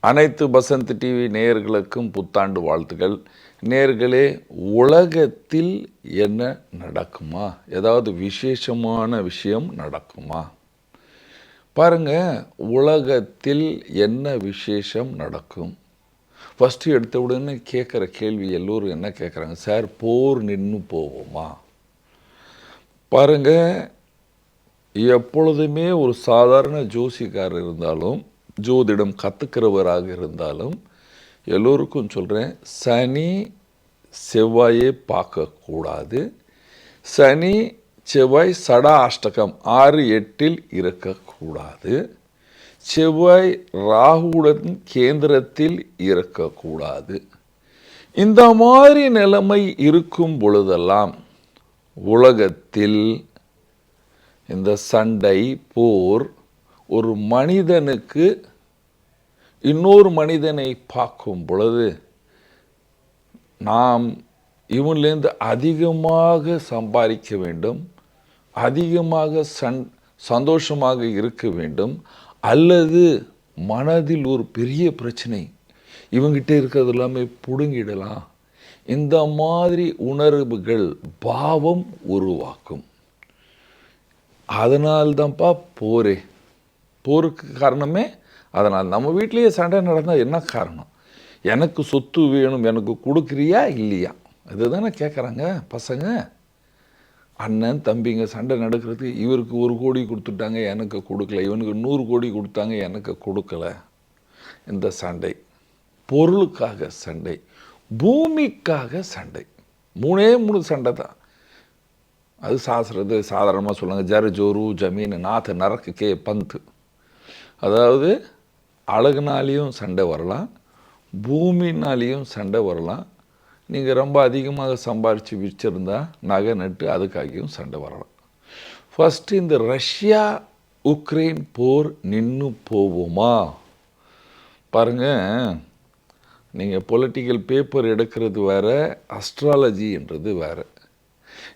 அனைத்து பசந்த் டிவி நேயர்களுக்கும் புத்தாண்டு வாழ்த்துக்கள். நேர்களே உலகத்தில் என்ன நடக்குமா? ஏதாவது விசேஷமான விஷயம் நடக்குமா? பாருங்க உலகத்தில் என்ன விசேஷம் நடக்கும்? ஃபஸ்ட்டு எடுத்த உடனே கேட்குற கேள்வி எல்லோரும் என்ன கேட்குறாங்க? சார் போர் நின்று போவோமா பாருங்க எப்பொழுதுமே ஒரு சாதாரண ஜோசிக்காரர் இருந்தாலும் ஜோதிடம் கற்றுக்கிறவராக இருந்தாலும் எல்லோருக்கும் சொல்கிறேன் சனி செவ்வாயே பார்க்கக்கூடாது. சனி செவ்வாய் சடா அஷ்டகம் ஆறு எட்டில் இருக்கக்கூடாது. செவ்வாய் ராகுடன் கேந்திரத்தில் இருக்கக்கூடாது. இந்த மாதிரி நிலைமை இருக்கும் பொழுதெல்லாம் உலகத்தில் இந்த சண்டை போர் ஒரு மனிதனுக்கு இன்னொரு மனிதனை பார்க்கும் பொழுது நாம் இவன்லேருந்து அதிகமாக சம்பாதிக்க வேண்டும் அதிகமாக சன் சந்தோஷமாக இருக்க வேண்டும் அல்லது மனதில் ஒரு பெரிய பிரச்சனை இவங்கிட்ட இருக்கிறது எல்லாமே பிடுங்கிடலாம். இந்த மாதிரி உணர்வுகள் பாவம் உருவாக்கும். அதனால்தான்ப்பா போரே போருக்கு காரணமே அதனால் நம்ம வீட்லேயே சண்டை நடந்தால் என்ன காரணம்? எனக்கு சொத்து வேணும் எனக்கு கொடுக்குறியா இல்லையா? இதுதானே கேட்குறாங்க பசங்க. அண்ணன் தம்பிங்க சண்டை நடக்கிறது இவருக்கு ஒரு கோடி கொடுத்துட்டாங்க எனக்கு கொடுக்கல. இவனுக்கு நூறு கோடி கொடுத்தாங்க எனக்கு கொடுக்கல. இந்த சண்டை. பொருளுக்காக சண்டை. பூமிக்காக சண்டை. மூணே மூணு சண்டை தான். அது சாசுறது சாதாரணமாக சொல்லுவாங்க. ஜரு ஜோரு ஜமீன் நாத்து நரக்கு கே பந்து. அதாவது அழகுனாலேயும் சண்டை வரலாம் பூமினாலேயும் சண்டை வரலாம். நீங்கள் ரொம்ப அதிகமாக சம்பாரித்து வச்சுருந்தா நகை நட்டு அதுக்காகியும் சண்டை வரலாம். ஃபஸ்ட்டு இந்த ரஷ்யா உக்ரைன் போர் நின்று போவோமா? பாருங்கள் நீங்கள் பொலிட்டிக்கல் பேப்பர் எடுக்கிறது வேறு அஸ்ட்ராலஜின்றது வேறு.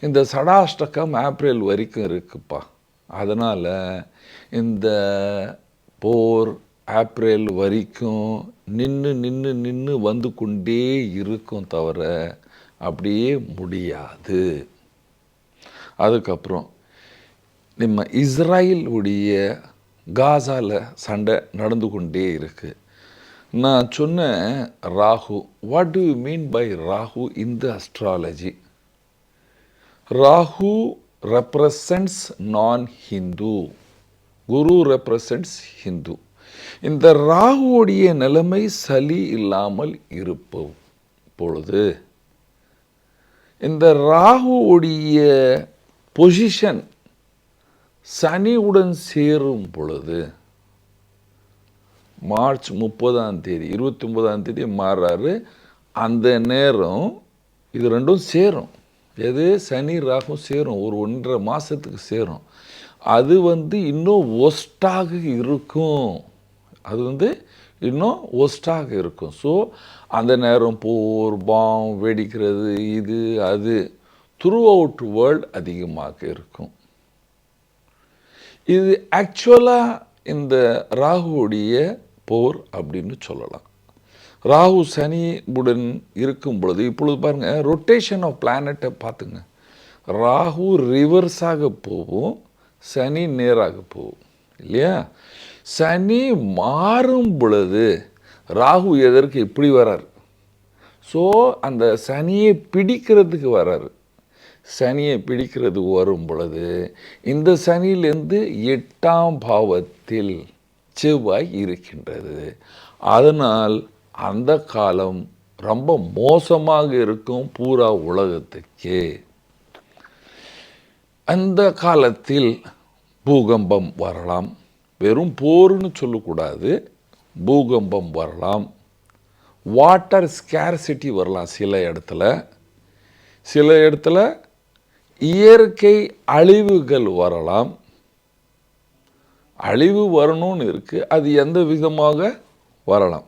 இந்த சடாஷ்டகம் ஏப்ரல் வரைக்கும் இருக்குப்பா. அதனால் இந்த போர் ஏப்ரல் வரைக்கும் நின்று நின்று நின்று வந்து கொண்டே இருக்கும் தவிர அப்படியே முடியாது. அதுக்கப்புறம் நம்ம இஸ்ராயலுடைய காசாவில் சண்டை நடந்து கொண்டே இருக்குது நான் சொன்னேன் Rahu what do you mean by Rahu in the astrology Rahu represents நான் ஹிந்து குரு ரெப்ரசன்ட்ஸ் ஹிந்து இந்த ராகுவுடைய நிலைமை சளி இல்லாமல் இருப்போம் பொழுது இந்த ராகுவுடைய பொசிஷன் சனியுடன் சேரும் பொழுது மார்ச் முப்பதாம் தேதி இருபத்தி ஒன்பதாம் தேதி மாறுறாரு அந்த நேரம் இது ரெண்டும் சேரும். எது? சனி ராகும் சேரும். ஒரு ஒன்றரை மாதத்துக்கு சேரும். அது வந்து இன்னும் ஒஸ்டாக இருக்கும். அது வந்து இன்னும் ஒஸ்டாக இருக்கும். ஸோ அந்த நேரம் போர் பாம் வெடிக்கிறது இது அது த்ரூ அவுட் வேர்ல்ட் அதிகமாக இருக்கும். இது ஆக்சுவலாக இந்த ராகுவுடைய போர் அப்படின்னு சொல்லலாம். ராகு சனி உடன் இருக்கும் பொழுது இப்பொழுது பாருங்கள் ரொட்டேஷன் ஆஃப் பிளானட்டை பார்த்துங்க. ராகு ரிவர்ஸாக போகும். சனி நேராக போகும் இல்லையா? சனி மாறும் பொழுது ராகு எதற்கு இப்படி வரார்? ஸோ அந்த சனியை பிடிக்கிறதுக்கு வராரு. சனியை பிடிக்கிறது வரும் பொழுது இந்த சனியிலேருந்து எட்டாம் பாவத்தில் செவ்வாய் இருக்கின்றது. அதனால் அந்த காலம் ரொம்ப மோசமாக இருக்கும் பூரா உலகத்துக்கு. அந்த காலத்தில் பூகம்பம் வரலாம். வெறும் போர்னு சொல்லக்கூடாது. பூகம்பம் வரலாம். வாட்டர் ஸ்கேர்சிட்டி வரலாம் சில இடத்துல. சில இடத்துல இயற்கை அழிவுகள் வரலாம். அழிவு வரணும்னு இருக்குது அது எந்த விதமாக வரலாம்?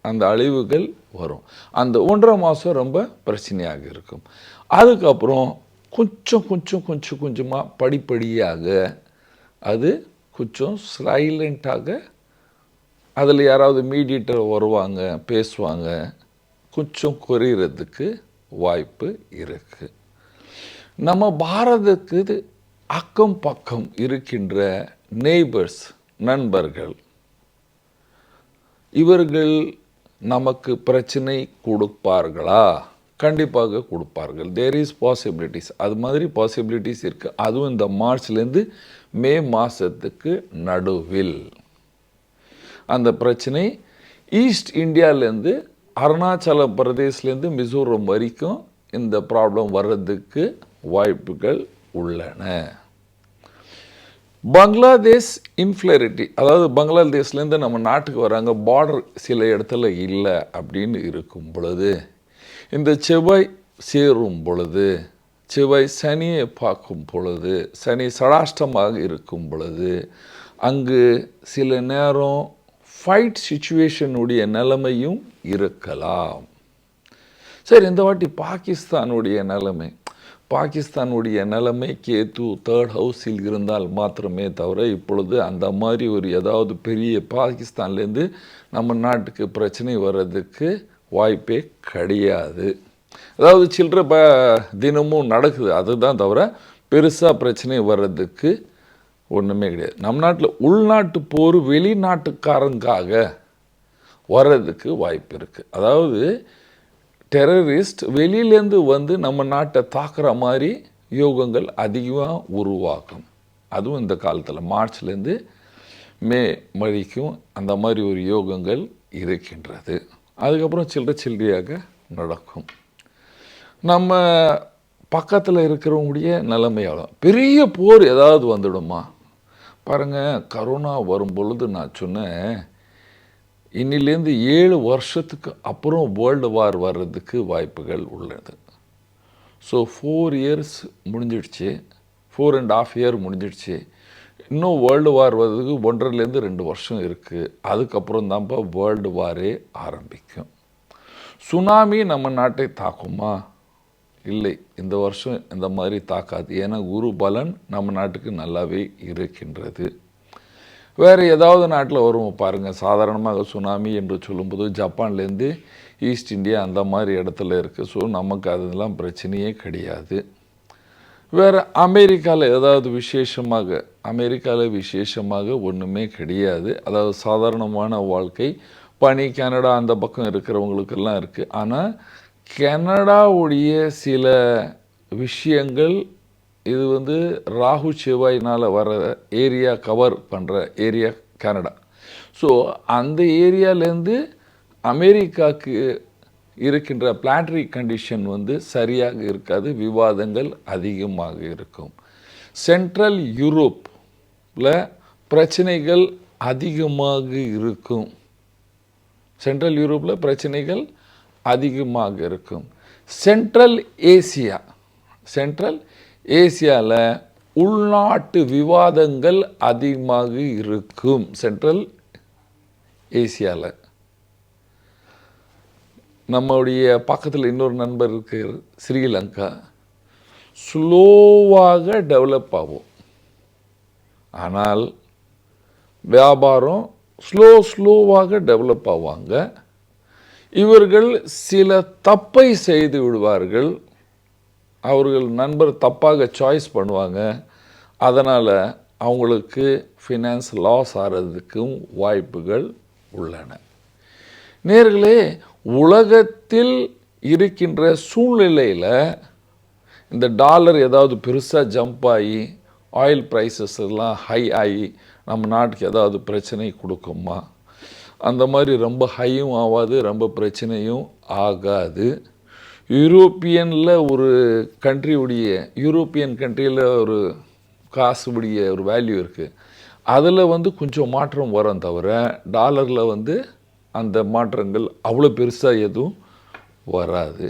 அந்த அழிவுகள் வரும். அந்த ஒன்றரை மாதம் ரொம்ப பிரச்சனையாக இருக்கும். அதுக்கப்புறம் கொஞ்சம் கொஞ்சம் கொஞ்சம் கொஞ்சமாக படிப்படியாக அது கொஞ்சம் சைலண்ட்டாக அதில் யாராவது மீடியேட்டர் வருவாங்க பேசுவாங்க கொஞ்சம் குறையிறதுக்கு வாய்ப்பு இருக்குது நம்ம பாரதத்துக்கு அக்கம் பக்கம் இருக்கின்ற நெய்பர்ஸ் நண்பர்கள் இவர்கள் நமக்கு பிரச்சனை கொடுப்பார்களா? கண்டிப்பாக கொடுப்பார்கள். தேர் இஸ் பாசிபிலிட்டிஸ் அது மாதிரி பாசிபிலிட்டிஸ் இருக்குது அதுவும் இந்த மார்ச்லேருந்து மே மாதத்துக்கு நடுவில். அந்த பிரச்சனை ஈஸ்ட் இந்தியாவிலேருந்து அருணாச்சல பிரதேஷ்லேருந்து மிசோரம் வரைக்கும் இந்த ப்ராப்ளம் வர்றதுக்கு வாய்ப்புகள் உள்ளன. பங்களாதேஷ் இன்ஃப்ளரிட்டி அதாவது பங்களாதேஷ்லேருந்து நம்ம நாட்டுக்கு வராங்க பார்டர் சில இடத்துல இல்லை அப்படின்னு இருக்கும் பொழுது இந்த செவ்வாய் சேரும் பொழுது செவ்வாய் சனியை பார்க்கும் பொழுது சனி சடாஷ்டமாக இருக்கும் பொழுது அங்கு சில நேரம் ஃபைட் சுச்சுவேஷனுடைய நிலைமையும் இருக்கலாம். சரி இந்த வாட்டி பாகிஸ்தானுடைய நிலைமை. பாகிஸ்தானுடைய நிலைமை கேத்து தேர்ட் ஹவுஸில் இருந்தால் மாத்திரமே தவிர இப்பொழுது அந்த மாதிரி ஒரு ஏதாவது பெரிய பாகிஸ்தான்லேருந்து நம்ம நாட்டுக்கு பிரச்சனை வர்றதுக்கு வாய்ப்பே கிடையாது. அதாவது சில்லற ப தினமும் நடக்குது. அதுதான் தவிர பெருசாக பிரச்சனை வர்றதுக்கு ஒன்றுமே கிடையாது. நம் நாட்டில் உள்நாட்டு போர் வெளிநாட்டுக்காரங்காக வர்றதுக்கு வாய்ப்பு இருக்குது அதாவது டெரரிஸ்ட் வெளியிலேருந்து வந்து நம்ம நாட்டை தாக்குற மாதிரி யோகங்கள் அதிகமாக உருவாகும். அதுவும் இந்த காலத்தில் மார்ச்லேருந்து மே வரைக்கும் அந்த மாதிரி ஒரு யோகங்கள் இருக்கின்றது. அதுக்கப்புறம் சில்லற சில்லறையாக நடக்கும். நம்ம பக்கத்தில் இருக்கிறவங்களுடைய நிலைமையாக பெரிய போர் ஏதாவது வந்துடுமா? பாருங்கள் கரோனா வரும் பொழுது நான் சொன்னேன் இன்னிலேருந்து ஏழு வருஷத்துக்கு அப்புறம் வேர்ல்டு வார் வர்றதுக்கு வாய்ப்புகள் உள்ளது. ஸோ ஃபோர் இயர்ஸ் முடிஞ்சிடுச்சு. ஃபோர் அண்ட் ஆஃப் இயர் முடிஞ்சிடுச்சு. இன்னும் வேர்ல்டு வார் வர்றதுக்கு ஒன்றரைலேருந்து ரெண்டு வருஷம் இருக்குது அதுக்கப்புறம் தான்ப்பா வேர்ல்டு வாரே ஆரம்பிக்கும். சுனாமி நம்ம நாட்டை தாக்குமா? இல்லை. இந்த வருஷம் இந்த மாதிரி தாக்காது. ஏன்னா குரு பலன் நம்ம நாட்டுக்கு நல்லாவே இருக்கின்றது. வேறு ஏதாவது நாட்டில் வரும். பாருங்கள் சாதாரணமாக சுனாமி என்று சொல்லும்போது ஜப்பான்லேருந்து ஈஸ்ட் இந்தியா அந்த மாதிரி இடத்துல இருக்குது ஸோ நமக்கு அதெல்லாம் பிரச்சனையே கிடையாது. வேறு அமெரிக்காவில் ஏதாவது விசேஷமாக அமெரிக்காவில் விசேஷமாக ஒன்றுமே கிடையாது. அதாவது சாதாரணமான வாழ்க்கை. பனி கனடா அந்த பக்கம் இருக்கிறவங்களுக்கெல்லாம் இருக்குது ஆனால் கனடாவுடைய சில விஷயங்கள் இது வந்து ராகு செவ்வாயினால் வர ஏரியா கவர் பண்ணுற ஏரியா கனடா. ஸோ அந்த ஏரியாலேருந்து அமெரிக்காவுக்கு இருக்கின்ற பிளாட்ரி கண்டிஷன் வந்து சரியாக இருக்காது விவாதங்கள் அதிகமாக இருக்கும். சென்ட்ரல் யூரோப்பில் பிரச்சனைகள் அதிகமாக இருக்கும். சென்ட்ரல் யூரோப்பில் பிரச்சனைகள் அதிகமாக இருக்கும். சென்ட்ரல் ஏசியா சென்ட்ரல் ஏசியாவில் உள்நாட்டு விவாதங்கள் அதிகமாக இருக்கும். சென்ட்ரல் ஏசியாவில் நம்முடைய பக்கத்தில் இன்னொரு நண்பர் இருக்கிற ஸ்ரீலங்கா. ஸ்லோவாக டெவலப் ஆகும். ஆனால் வியாபாரம் ஸ்லோ ஸ்லோவாக டெவலப் ஆவாங்க. இவர்கள் சில தப்பை செய்து விடுவார்கள். அவர்கள் நண்பர் தப்பாக சாய்ஸ் பண்ணுவாங்க. அதனால் அவங்களுக்கு ஃபினான்ஸ் லாஸ் ஆகிறதுக்கும் வாய்ப்புகள் உள்ளன. நேர்களே உலகத்தில் இருக்கின்ற சூழ்நிலையில் இந்த டாலர் ஏதாவது பெருசாக ஜம்ப் ஆகி ஆயில் ப்ரைஸஸ் எல்லாம் ஹை ஆகி நம்ம நாட்டுக்கு ஏதாவது பிரச்சனை கொடுக்குமா? அந்த மாதிரி ரொம்ப ஹையும் ஆகாது ரொம்ப பிரச்சனையும் ஆகாது. யூரோப்பியனில் ஒரு கண்ட்ரியுடைய யூரோப்பியன் கண்ட்ரியில் ஒரு காசுடைய ஒரு வேல்யூ இருக்குது அதில் வந்து கொஞ்சம் மாற்றம் வரும் தவிர டாலரில் வந்து அந்த மாற்றங்கள் அவ்வளோ பெருசாக எதுவும் வராது.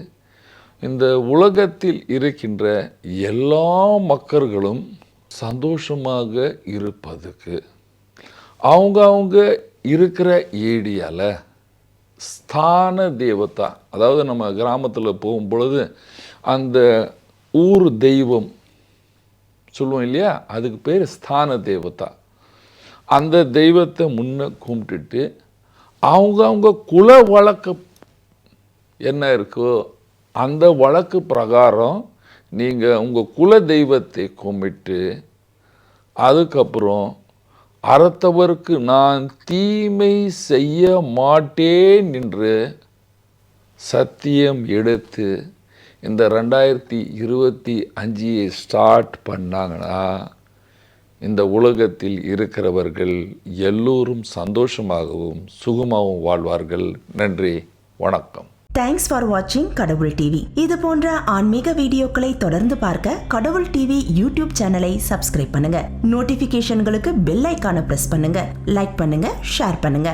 இந்த உலகத்தில் இருக்கின்ற எல்லா மக்கள்களும் சந்தோஷமாக இருப்பதுக்கு அவங்க அவங்க இருக்கிற ஏரியாவில் ஸ்தான தேவதா அதாவது நம்ம கிராமத்தில் போகும் பொழுது அந்த ஊர் தெய்வம் சொல்லுவோம் இல்லையா? அதுக்கு பேர் ஸ்தான தேவதா. அந்த தெய்வத்தை முன்ன கும்பிட்டுட்டு அவங்கவுங்க குல வழக்கு என்ன இருக்கோ அந்த வழக்கு பிரகாரம் நீங்கள் உங்கள் குல தெய்வத்தை கும்பிட்டு அதுக்கப்புறம் அறத்தவருக்கு நான் தீமை செய்ய மாட்டேன் என்று சத்தியம் எடுத்து இந்த ரெண்டாயிரத்தி இருபத்தி அஞ்சியை ஸ்டார்ட் பண்ணாங்கன்னா இந்த உலகத்தில் இருக்கிறவர்கள் எல்லோரும் சந்தோஷமாகவும் சுகமாகவும் வாழ்வார்கள். நன்றி வணக்கம். தேங்க்ஸ் ஃபார் வாட்சிங் கடவுள் டிவி இது போன்ற ஆன்மீக வீடியோக்களை தொடர்ந்து பார்க்க கடவுள் டிவி யூடியூப் சேனலை சப்ஸ்கிரைப் பண்ணுங்க. நோட்டிபிகேஷன்களுக்கு பெல் ஐக்கான பிரஸ் பண்ணுங்க. லைக் பண்ணுங்க ஷேர் பண்ணுங்க.